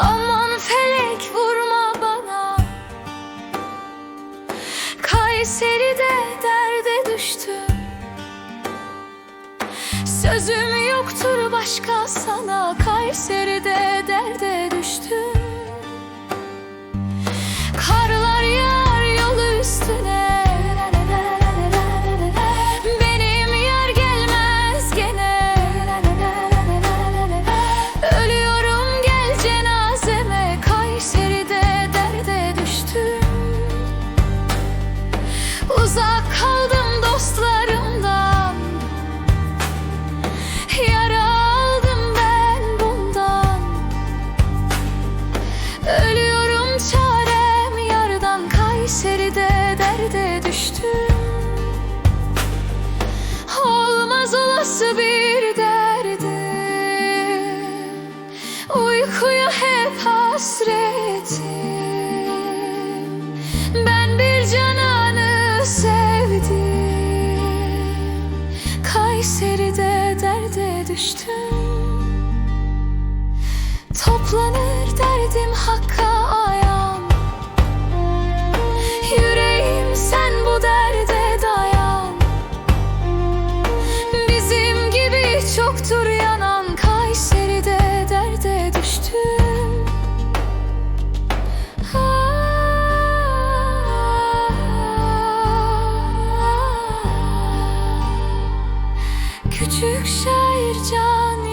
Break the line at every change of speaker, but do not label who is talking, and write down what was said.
Aman felek vurma bana. Kayseri'de derde düştüm. Sözüm yoktur başka sana. Kayseri'de derde Uzak kaldım dostlarımdan. Yara aldım ben bundan. Ölüyorum çarem yardan. Kayseri'de derde düştüm. Olmaz olası bir derdim Uykuya hep hasretim düştüm. Toplanır derdim hakka ayan. Yüreğim sen bu derde dayan. Bizim gibi çoktur Küçük şair can